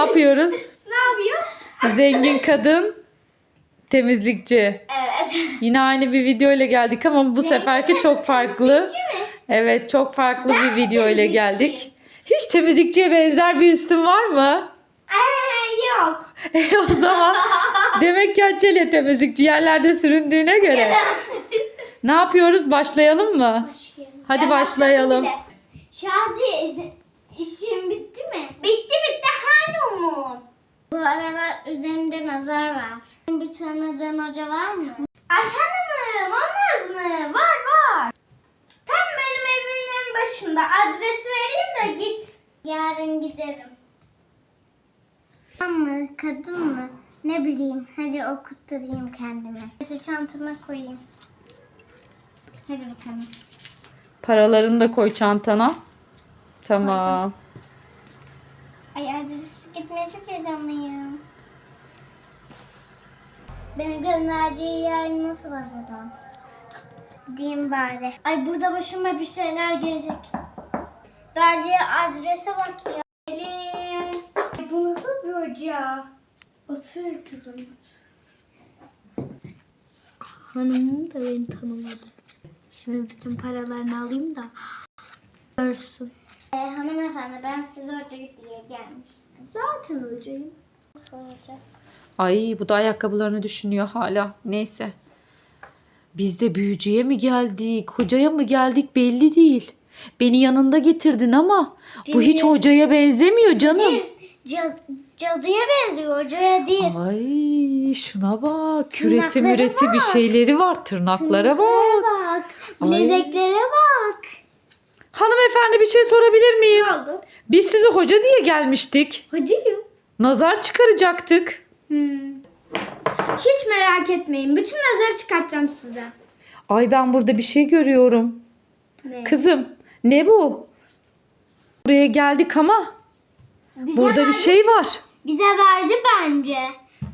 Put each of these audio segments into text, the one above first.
yapıyoruz? Ne yapıyor? Zengin kadın temizlikçi. Evet. Yine aynı bir video ile geldik ama bu seferki çok farklı. mi? Evet çok farklı bir video ile geldik. Hiç temizlikçiye benzer bir üstün var mı? Ee, yok. E o zaman demek ki Hatice'yle temizlikçi yerlerde süründüğüne göre. Ne yapıyoruz? Başlayalım mı? Başlayalım. Hadi Ben başlayalım. başladım bile. Şadi işin bitti mi? Bitti bitti hani Umut? Bu aralar üzerimde nazar var. Bir tanıdığın hoca var mı? Ayhan mı? Olmaz mı? Var var. Tam benim evimin başında. Adresi vereyim de git. Yarın giderim. Adam mı? Kadın mı? Ne bileyim. Hadi okutturayım kendime. Hadi çantama koyayım. Hadi bakalım. Paralarını da koy çantana. Tamam. Ay adres gitmeye çok heyecanlıyım. Beni gönderdiği yer nasıl acaba? Diyeyim bari. Ay burada başıma bir şeyler gelecek. Verdiği adrese bak ya. Gelin. Ay bu nasıl bir hoca? Otur kızım otur. Hanımım da beni tanımadı. Şimdi bütün paralarını alayım da görsün. Ee, hanımefendi ben size hoca diye gelmiştim. Zaten. Hoca. Ay bu da ayakkabılarını düşünüyor hala. Neyse. Biz de büyücüye mi geldik, hocaya mı geldik belli değil. Beni yanında getirdin ama bu hiç hocaya benzemiyor canım. Cad- cadıya benziyor hocaya değil. Ay şuna bak. Küresi Tırnakları müresi bir şeyleri var. Tırnaklara bak. Tırnaklara bak. Ay. Bilezeklere bak. Hanımefendi bir şey sorabilir miyim? Ne oldu? Biz size hoca diye gelmiştik. Hocayım. Nazar çıkaracaktık. Hmm. Hiç merak etmeyin. Bütün nazarı çıkartacağım size. Ay ben burada bir şey görüyorum. Ne? Kızım ne bu? Buraya geldik ama Bize burada bir verdi- şey var. Bize verdi bence.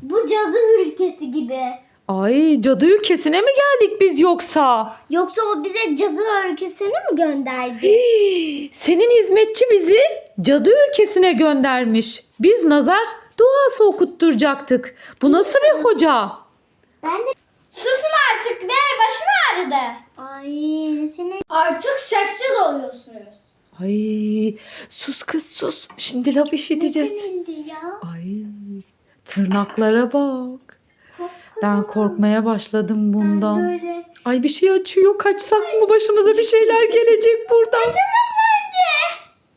Bu cadı ülkesi gibi. Ay cadı ülkesine mi geldik biz yoksa? Yoksa o bize cadı ülkesine mi gönderdi? Hii, Senin hizmetçi bizi cadı ülkesine göndermiş. Biz nazar duası okutturacaktık. Bu nasıl bir hoca? Ben de... Susun artık ne? Başım ağrıdı. Ay seni... Artık sessiz oluyorsunuz. Ay sus kız sus. Şimdi laf işiteceğiz. Ne ya? Ay tırnaklara bak. Ben korkmaya başladım bundan. Böyle... Ay bir şey açıyor. Kaçsak mı başımıza bir şeyler gelecek buradan.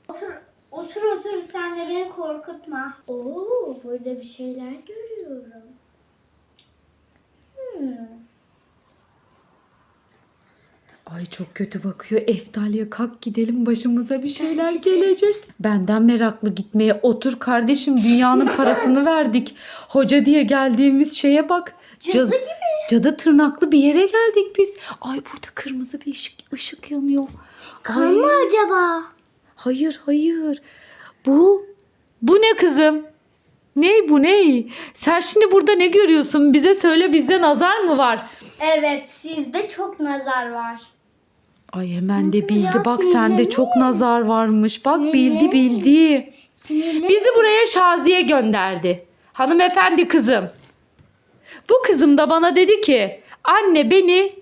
Otur, otur otur sen de beni korkutma. Oo burada bir şeyler görüyorum. Hmm. Ay çok kötü bakıyor. Eftalya kalk gidelim başımıza bir şeyler gelecek. Benden meraklı gitmeye otur kardeşim dünyanın parasını verdik. Hoca diye geldiğimiz şeye bak. Cadı gibi. Cadı tırnaklı bir yere geldik biz. Ay burada kırmızı bir ışık, ışık yanıyor. Kan Ay, mı acaba? hayır hayır. Bu bu ne kızım? Ne bu ne? Sen şimdi burada ne görüyorsun? Bize söyle bizde nazar mı var? Evet sizde çok nazar var. Ay hemen de bildi. Bak sende çok nazar varmış. Bak bildi bildi. Bizi buraya Şaziye gönderdi. Hanımefendi kızım. Bu kızım da bana dedi ki anne beni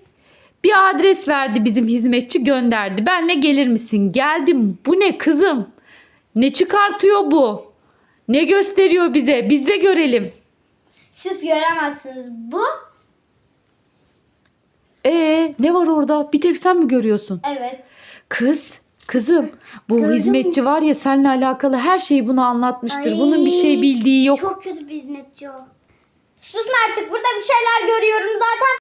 bir adres verdi bizim hizmetçi gönderdi. Benle gelir misin? Geldim. Bu ne kızım? Ne çıkartıyor bu? Ne gösteriyor bize? Biz de görelim. Siz göremezsiniz. Bu Ee, ne var orada? Bir tek sen mi görüyorsun? evet. Kız, kızım bu Gördün hizmetçi var ya seninle alakalı her şeyi buna anlatmıştır. Ay, Bunun bir şey bildiği yok. Çok kötü bir hizmetçi o. Susun artık burada bir şeyler görüyorum zaten.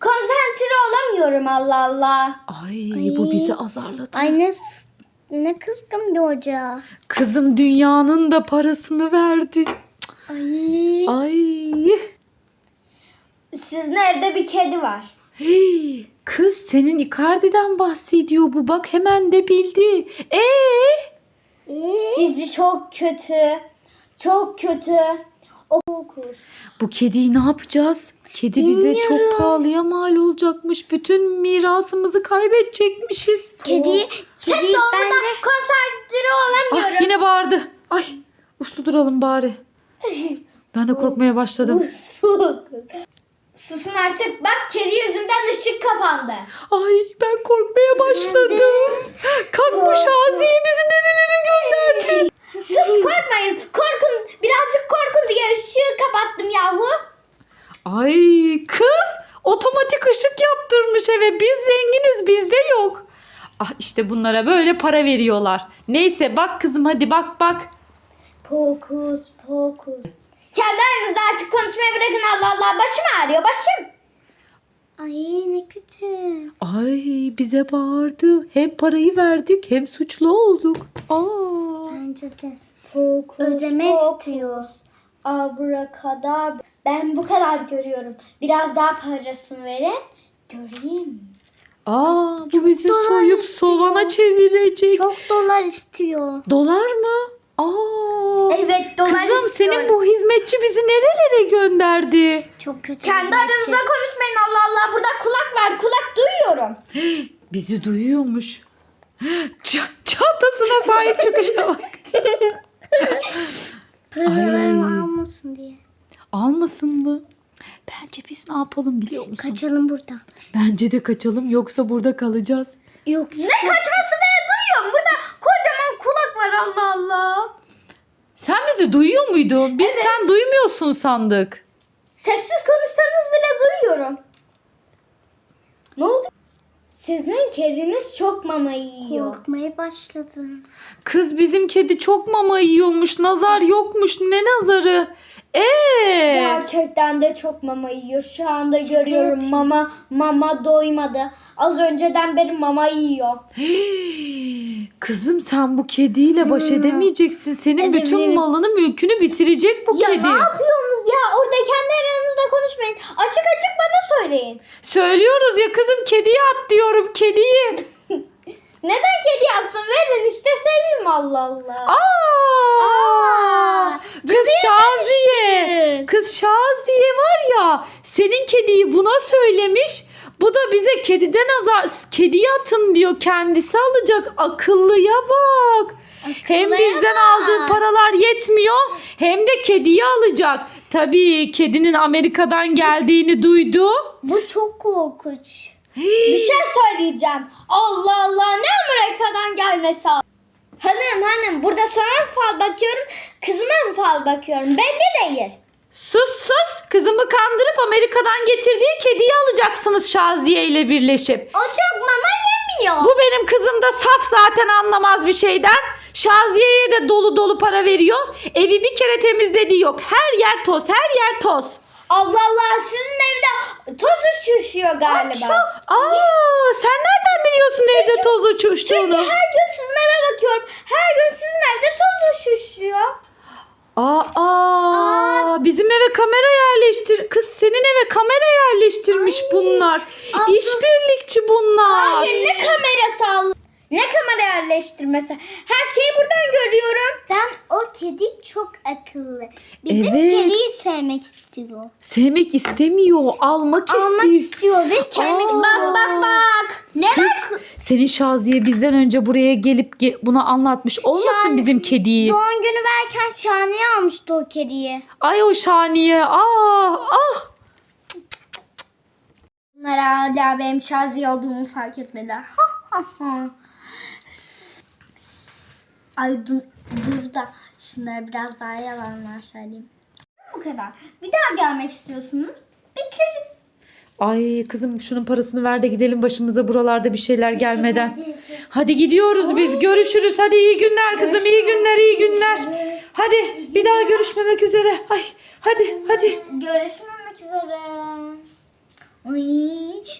Konsantre olamıyorum Allah Allah. Ay, Ay. bu bizi azarladı. Ay ne, ne kızgın bir hoca. Kızım dünyanın da parasını verdi. Ay. Ay. Sizin evde bir kedi var. Hey, kız senin Icardi'den bahsediyor bu. Bak hemen de bildi. Ee? Sizi çok kötü, çok kötü okur. Bu kediyi ne yapacağız? Kedi bize Bilmiyorum. çok pahalıya mal olacakmış. Bütün mirasımızı kaybedecekmişiz. Kedi, Ses olmadan konsantre olamıyorum. Ah yine bağırdı. Ay Uslu duralım bari. Ben de korkmaya başladım. Susun artık. Bak kedi yüzünden ışık kapandı. Ay ben korkmaya başladım. Kalk bu Şaziye bizi nerelere gönderdi. Sus korkmayın. Korkun. Birazcık korkun diye ışığı kapattım yahu. Ay kız otomatik ışık yaptırmış eve. Biz zenginiz bizde yok. Ah işte bunlara böyle para veriyorlar. Neyse bak kızım hadi bak bak. Pokus pokus. Kendi aranızda artık konuşmayı bırakın Allah Allah. Başım ağrıyor başım. Ay ne kötü. Ay bize bağırdı. Hem parayı verdik hem suçlu olduk. Aa. Bence de. Fokus, Ödeme istiyoruz. Abrakadabra. Ben bu kadar görüyorum. Biraz daha parasını verin. Göreyim. Aa bu bizi dolar soyup istiyor. soğana çevirecek. Çok dolar istiyor. Dolar mı? Aa. Evet dolar Kızım istiyor. senin bu hizmetçi bizi nerelere gönderdi? çok kötü. Kendi aranızda konuşmayın Allah Allah. Burada kulak var. Kulak duyuyorum. Bizi duyuyormuş. Ç- çantasına sahip çıkışa bak. Paralarımı almasın diye. Almasın mı? Bence biz ne yapalım biliyor musun? Kaçalım buradan. Bence de kaçalım yoksa burada kalacağız. Yok. Ne kaçması be? Duyuyorum. Burada kocaman kulak var Allah Allah. Sen bizi duyuyor muydun? Biz Evet. sen duymuyorsun sandık. Sessiz konuşsanız bile duyuyorum. Sizin kediniz çok mama yiyor. Korkmaya başladım. Kız bizim kedi çok mama yiyormuş. Nazar yokmuş. Ne nazarı? Ee. Gerçekten de çok mama yiyor. Şu anda görüyorum mama mama doymadı. Az önceden beri mama yiyor. Kızım sen bu kediyle baş Hmm. edemeyeceksin. Senin bütün Edebilirim. malını mülkünü bitirecek bu Ya kedi. ne yapıyorsunuz ya? Orada kendi aranızda konuşmayın. Açık açık bana söyleyin. Söylüyoruz ya kızım kediye at diyorum kediyi. Neden kedi yatsın? Verin işte seveyim Allah Allah. Aa! Aa, Kız Şaziye. Kız Şaziye var ya senin kediyi buna söylemiş. Bu da bize kediden azar kediye atın diyor. Kendisi alacak. Akıllıya bak. Hem bizden aldığı paralar yetmiyor hem de kediyi alacak. Tabii kedinin Amerika'dan geldiğini duydu. Bu çok korkunç. Bir şey söyleyeceğim. Allah Allah ne Amerika'dan gelmesi Hanım hanım burada sana mı fal bakıyorum kızıma mı fal bakıyorum belli değil. Sus sus kızımı kandırıp Amerika'dan getirdiği kediyi alacaksınız Şaziye ile birleşip. O çok mama yemiyor. Bu benim kızım da saf zaten anlamaz bir şeyden. Şaziye'ye de dolu dolu para veriyor. Evi bir kere temizlediği yok. Her yer toz, her yer toz. Allah Allah sizin evde toz uçuşuyor galiba. Aa, sen nereden biliyorsun evde toz Çünkü uçuştuğunu? her gün sizin eve bakıyorum. Her gün sizin evde toz uçuşuyor. Aa, aa, bizim eve kamera yerleştir. Kız senin eve kamera yerleştirmiş bunlar. abla. İşbirlikçi bunlar. Hayır ne kamerası Allah. Ne kamera yerleştirmesi? Her şeyi buradan görüyorum. Ben o kedi çok akıllı. Bizim Evet. kediyi sevmek istiyor. Sevmek istemiyor, almak, Almak istiyor. istiyor ve sevmek Aa. istiyor. Bak bak bak. Neler Kız, senin Şaziye bizden önce buraya gelip ge- buna anlatmış olmasın Şan- bizim kediyi. Doğum günü verken Şahane almıştı o kediyi. Ay o Şaniye. Ah ah. Bunlar hala benim Şaziye olduğumu fark etmediler. Ay dur, dur da şunlara biraz daha yalanlar söyleyeyim. Bu kadar. Bir daha gelmek istiyorsunuz. Bekleriz. Ay kızım şunun parasını ver de gidelim başımıza buralarda bir şeyler gelmeden. Hadi gidiyoruz biz. Görüşürüz. Hadi iyi günler kızım. iyi günler, iyi günler. Hadi bir daha görüşmemek üzere. Ay hadi hadi. Görüşmemek üzere. Ay,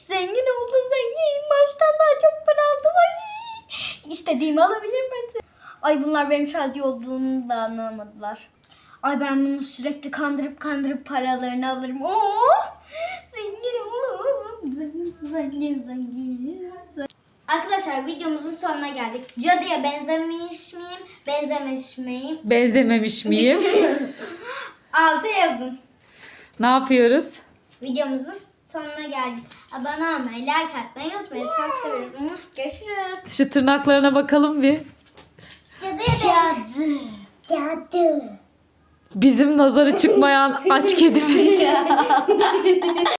zengin oldum zengin. Maaştan daha çok para aldım. Ay, istediğimi alabilirim ben. Ay bunlar benim şazi olduğunu da anlamadılar. Ay ben bunu sürekli kandırıp kandırıp paralarını alırım. Oo! Zengin oldum. Zengin, zengin, zengin. Arkadaşlar videomuzun sonuna geldik. Cadıya benzemiş miyim? Benzemiş miyim? Benzememiş miyim? Altı yazın. ne yapıyoruz? Videomuzun sonuna geldik. Abone olmayı, like atmayı unutmayın. Çok seviyoruz. Görüşürüz. Şu tırnaklarına bakalım bir. Cadı. Cadı. Bizim nazarı çıkmayan aç kedimiz.